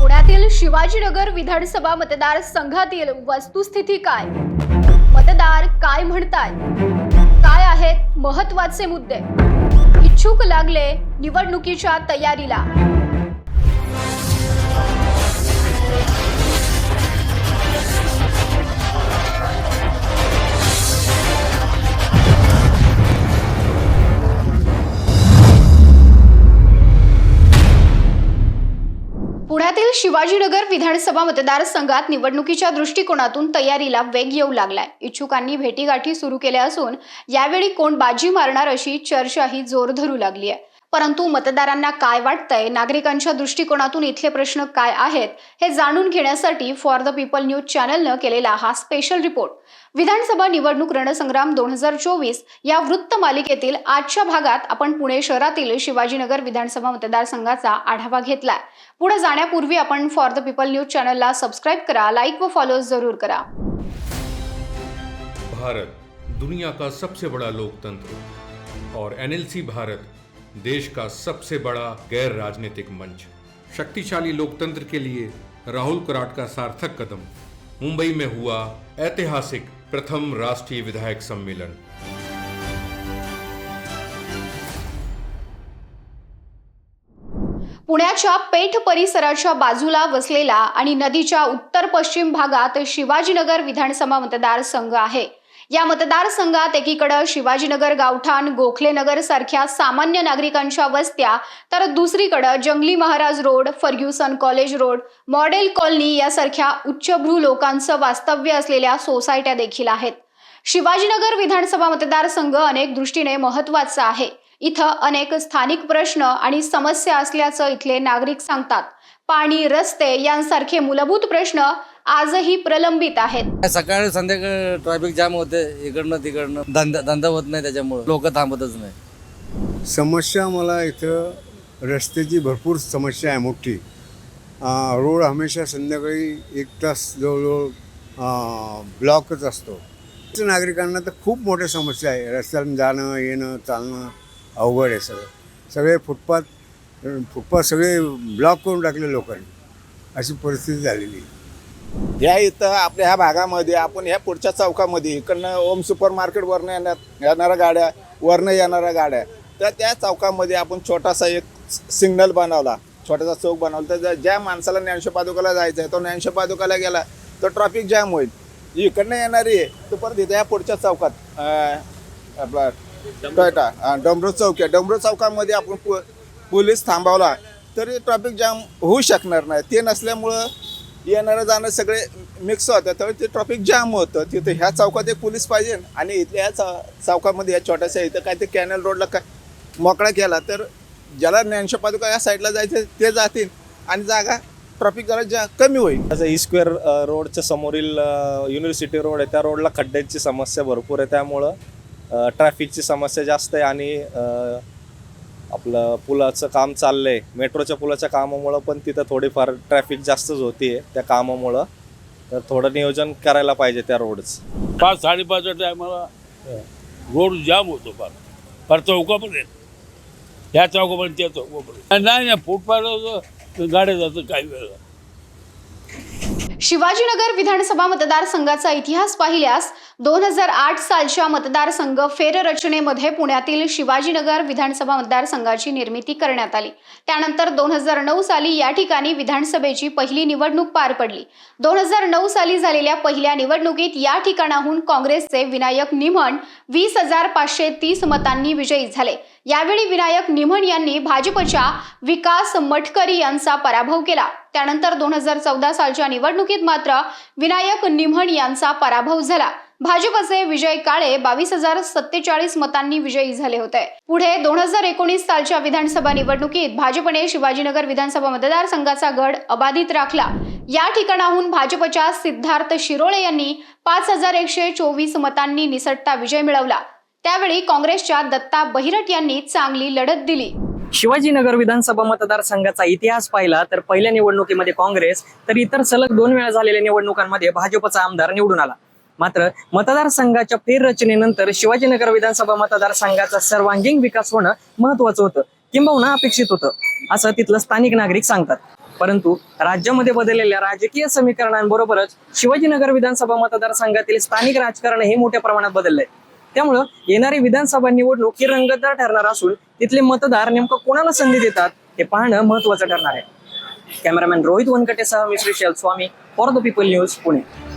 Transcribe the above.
पुण्यातील शिवाजीनगर विधानसभा मतदारसंघातील वस्तुस्थिती काय? मतदार काय म्हणताय? काय आहेत महत्त्वाचे मुद्दे? इच्छुक लागले निवडणुकीच्या तयारीला. शिवाजीनगर विधानसभा मतदारसंघात निवडणुकीच्या दृष्टिकोनातून तयारीला वेग येऊ लागलाय. इच्छुकांनी भेटीगाठी सुरू केल्या असून यावेळी कोण बाजी मारणार अशी चर्चाही जोर धरू लागली आहे परंतु मतदारांना काय वाटतंय नागरिकांच्या दृष्टिकोनातून इथले प्रश्न काय आहेत हे जाणून घेण्यासाठी फॉर द पीपल न्यूज चॅनलनं केलेला हा स्पेशल रिपोर्ट विधानसभा निवडणूक रणसंग्राम दोन हजार चोवीस या वृत्त मालिकेतील आजच्या भागात आपण पुणे शहरातील शिवाजीनगर विधानसभा मतदारसंघाचा आढावा घेतलाय. पुढे जाण्यापूर्वी आपण फॉर द पीपल न्यूज चॅनलला सबस्क्राईब करा लाईक व फॉलो जरूर करा. भारत दुनिया का सबसे बड़ा लोकतंत्र और एनएलसी भारत देश का सबसे बड़ा गैर राजनीतिक मंच। शक्तिशाली लोकतंत्र के लिए राहुल कराट का सार्थक कदम। मुंबई में हुआ ऐतिहासिक प्रथम राष्ट्रीय विधायक सम्मेलन। पुण्याच्या पेठ परिसराच्या बाजूला वसलेला आणि नदीच्या उत्तर पश्चिम भागात शिवाजीनगर विधानसभा मतदारसंघ आहे. या मतदारसंघात एकीकडे शिवाजीनगर गावठाण गोखलेनगर सारख्या सामान्य नागरिकांच्या वस्त्या तर दुसरीकडे जंगली Maharaj road Fergusson college road model colony यासारख्या उच्चभ्रू लोकांचं वास्तव्य असलेल्या सोसायट्या देखील आहेत. शिवाजीनगर विधानसभा मतदारसंघ अनेक दृष्टीने महत्त्वाचा आहे. इथं अनेक स्थानिक प्रश्न आणि समस्या असल्याचं इथले नागरिक सांगतात. पाणी रस्ते यांसारखे मूलभूत प्रश्न आजही प्रलंबित आहेत. सकाळी संध्याकाळी ट्रॅफिक जाम होते इकडनं तिकडनं. धंदा धंदा होत नाही त्याच्यामुळे. लोक थांबतच नाही. समस्या मला इथं रस्त्याची भरपूर समस्या आहे मोठी. रोड हमेशा संध्याकाळी एक तास जवळजवळ ब्लॉकच असतो. नागरिकांना तर खूप मोठ्या समस्या आहे. रस्त्यानं जाणं येणं चालणं अवघड आहे सगळं. सगळे फुटपाथ फुटपाथ सगळे ब्लॉक करून टाकले लोकांनी. अशी परिस्थिती झालेली आहे. ह्या इथं आपल्या ह्या भागामध्ये आपण ह्या पुढच्या चौकामध्ये इकडनं ओम सुपर मार्केटवरनं येणार येणाऱ्या गाड्या वरनं येणाऱ्या गाड्या. तर त्या चौकामध्ये आपण छोटासा एक सिग्नल बनवला. छोटासा चौक बनवला. तर ज्या- ज्या माणसाला ज्ञानशे पादुकाला जायचं आहे तो ज्ञानशे पादुकाला गेला तर ट्रॉफिक जॅम होईल. इकडनं येणारी आहे तर परत इथं या पुढच्या चौकात आपला टोयटा डोंबरो चौक आहे. डोंबरो चौकामध्ये आपण पो पोलीस थांबवला तरी ट्रॅफिक जॅम होऊ शकणार नाही. ते नसल्यामुळं येणारं जाणं सगळे मिक्स होतं तर ते ट्रॉफिक जाम होतं. तिथं ह्या चौकात एक पोलीस पाहिजे आणि इथल्या ह्या चौ चौकामध्ये या छोट्याशा इथं काय ते कॅनल रोडला काय मोकळा केला तर ज्याला ज्ञानशा पादुका या साईडला जायचं ते जातील. आणि जागा ट्रॅफिक जरा जा कमी होईल. असं ई स्क्वेअर रोडच्या समोरील युनिव्हर्सिटी रोड आहे. त्या रोडला खड्ड्यांची समस्या भरपूर आहे. त्यामुळं ट्रॅफिकची समस्या जास्त आहे. आणि आपलं पुलाचं काम चाललंय. मेट्रोच्या पुलाच्या कामामुळं पण तिथं थोडीफार ट्रॅफिक जास्तच होतीये त्या कामामुळं. तर थोडं नियोजन करायला पाहिजे त्या रोडचं पाच साडेपाचच्या टायमाला रोड जाम होतो फार. फार चौकापर्यंत ह्या चौकापर्यंत त्या चौकापर्यंत. नाही नाही फुटपाथ गाड्या जातं काही वेळेला. शिवाजीनगर विधानसभा मतदारसंघाचा इतिहास पाहिल्यास दोन हजार आठ सालच्या मतदारसंघ फेररचनेमध्ये पुण्यातील शिवाजीनगर विधानसभा मतदारसंघाची निर्मिती करण्यात आली. त्यानंतर दोन हजार नऊ साली या ठिकाणी विधानसभेची पहिली निवडणूक पार पडली. दोन हजार नऊ साली झालेल्या पहिल्या निवडणुकीत या ठिकाणाहून काँग्रेसचे विनायक निमण वीस हजार पाचशे तीस मतांनी विजयी झाले. यावेळी विनायक निमण यांनी भाजपच्या विकास मटकरी यांचा पराभव केला. त्यानंतर दोन हजार चौदा सालच्या निवडणुकीत मात्र विनायक निमण यांचा पराभव झाला. भाजपचे विजय काळे बावीस हजार सत्तेचाळीस मतांनी विजयी झाले होते. पुढे दोन हजार एकोणीस सालच्या विधानसभा निवडणुकीत भाजपने शिवाजीनगर विधानसभा मतदारसंघाचा गड अबाधित राखला. या ठिकाणाहून भाजपच्या सिद्धार्थ शिरोळे यांनी पाच हजार एकशे चोवीस मतांनी निसटता विजय मिळवला. त्यावेळी काँग्रेसच्या दत्ता बहिरट यांनी चांगली लढत दिली. शिवाजीनगर विधानसभा मतदारसंघाचा इतिहास पाहिला तर पहिल्या निवडणुकीमध्ये काँग्रेस तर इतर सलग दोन वेळा झालेल्या निवडणुकांमध्ये भाजपचा आमदार निवडून आला. मात्र मतदारसंघाच्या फेररचनेनंतर शिवाजीनगर विधानसभा मतदारसंघाचा सर्वांगीण विकास होणं महत्वाचं होतं. किंबहुना अपेक्षित होतं असं तिथलं स्थानिक नागरिक सांगतात. परंतु राज्यामध्ये बदललेल्या राजकीय समीकरणांबरोबरच शिवाजीनगर विधानसभा मतदारसंघातील स्थानिक राजकारण हे मोठ्या प्रमाणात बदललंय. त्यामुळं येणारी विधानसभा निवडणूक ही रंगतदार ठरणार असून तिथले मतदार नेमकं कोणाला संधी देतात हे पाहणं महत्वाचं ठरणार आहे. कॅमेरामॅन रोहित वनकटेसह मी Shrishail Swami for the people news Pune.